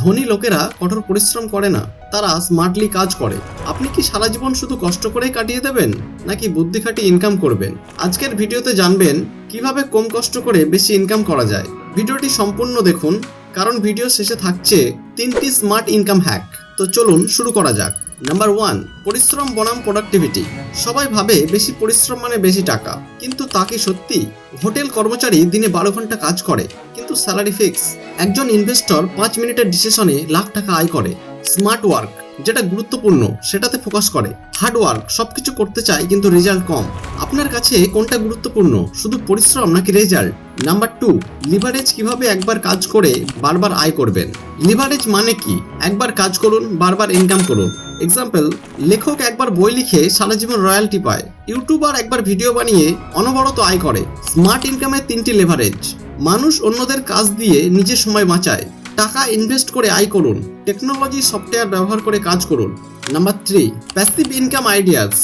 ধনী লোকেরা কঠোর পরিশ্রম করে না, তারা স্মার্টলি কাজ করে। আপনি কি সারা জীবন শুধু কষ্ট করেই কাটিয়ে দেবেন, নাকি বুদ্ধি খাটিয়ে ইনকাম করবেন? আজকের ভিডিওতে জানবেন, কীভাবে কম কষ্ট করে বেশি ইনকাম করা যায়। ভিডিওটি সম্পূর্ণ দেখুন, কারণ ভিডিও শেষে থাকছে তিনটি স্মার্ট ইনকাম হ্যাক তো চলুন শুরু করা যাক। নাম্বার ওয়ান পরিশ্রম, বনাম প্রোডাক্টিভিটি সবাই ভাবে বেশি পরিশ্রম মানে বেশি টাকা। কিন্তু তা কি সত্যি? হোটেল কর্মচারী দিনে বারো ঘণ্টা কাজ করে, কিন্তু স্যালারি ফিক্স। একজন ইনভেস্টর পাঁচ মিনিটের ডিসিশনে লাখ টাকা আয় করে। স্মার্ট ওয়ার্ক, যেটা গুরুত্বপূর্ণ, সেটাতে ফোকাস করে। হার্ড ওয়ার্ক, সবকিছু করতে চায়, কিন্তু রেজাল্ট কম। আপনার কাছে কোনটা গুরুত্বপূর্ণ? শুধু পরিশ্রম নাকি রেজাল্ট নাম্বার টু লিভারেজ কীভাবে একবার কাজ করে বারবার আয় করবেন? লিভারেজ মানে কি? একবার কাজ করুন, বারবার ইনকাম করুন। এক্সাম্পল লেখক একবার বই লিখে সারা জীবন রয়্যালটি পায়। ইউটিউবার একবার ভিডিও বানিয়ে অনবরত আয় করে। স্মার্ট ইনকামের তিনটি লেভারেজ মানুষ অন্যদের কাজ দিয়ে নিজের সময় বাঁচায়। টাকা ইনভেস্ট করে আয় করুন। টেকনোলজি সফটওয়্যার ব্যবহার করে কাজ করুন। Number three passive income ideas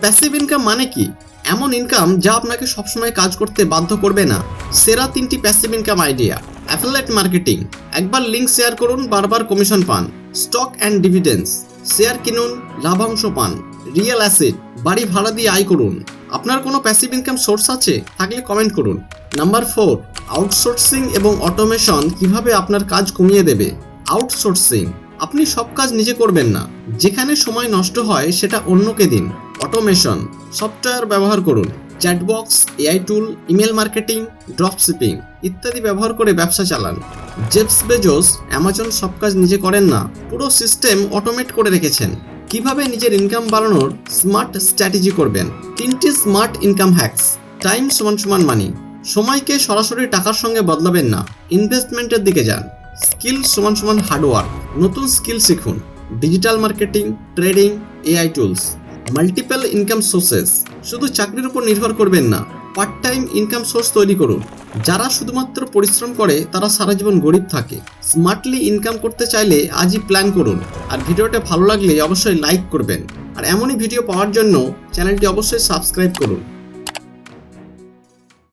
passive income মানে কি? এমন ইনকাম যা আপনাকে সবসময় কাজ করতে বাধ্য করবে না। সেরা তিনটি passive income idea affiliate marketing একবার লিঙ্ক শেয়ার করুন, বারবার কমিশন পান। স্টক অ্যান্ড ডিভিডেন্স শেয়ার কিনুন, লাভাংশ পান। রিয়েল অ্যাসেট বাড়ি ভাড়া দিয়ে আয় করুন। আপনার কোনো প্যাসিভ ইনকাম সোর্স আছে? থাকলে কমেন্ট করুন। নাম্বার ফোর আউটসোর্সিং এবং অটোমেশন কীভাবে আপনার কাজ কমিয়ে দেবে? আউটসোর্সিং আপনি সব কাজ নিজে করবেন না। যেখানে সময় নষ্ট হয়, সেটা অন্যকে দিন। অটোমেশন, সফটওয়্যার ব্যবহার করুন, chatbox, AI tool, email marketing, dropshipping ইত্যাদি ব্যবহার করে ব্যবসা চালান। জেপস বেজোস অ্যামাজন সব কাজ নিজে করেন না, পুরো সিস্টেম অটোমেট করে রেখেছেন। কীভাবে নিজের ইনকাম বাড়ানোর স্মার্ট স্ট্র্যাটেজি করবেন? তিনটি স্মার্ট ইনকাম হ্যাকস টাইম সমান সমান মানি সময়কে সরাসরি টাকার সঙ্গে বদলাবেন না, ইনভেস্টমেন্টের দিকে যান। স্কিল সমান সমান হার্ডওয়ার্ক, নতুন স্কিল শিখুন, digital marketing, trading, AI tools. Multiple income sources শুধু চাকরির উপর নির্ভর করবেন না পার্ট টাইম ইনকাম সোর্স তৈরি করুন। যারা শুধুমাত্র পরিশ্রম করে, তারা সারা জীবন গরিব থাকে। স্মার্টলি ইনকাম করতে চাইলে আজই প্ল্যান করুন। আর ভিডিওটা ভালো লাগলে অবশ্যই লাইক করবেন। আর এমনই ভিডিও পাওয়ার জন্য চ্যানেলটি অবশ্যই সাবস্ক্রাইব করুন।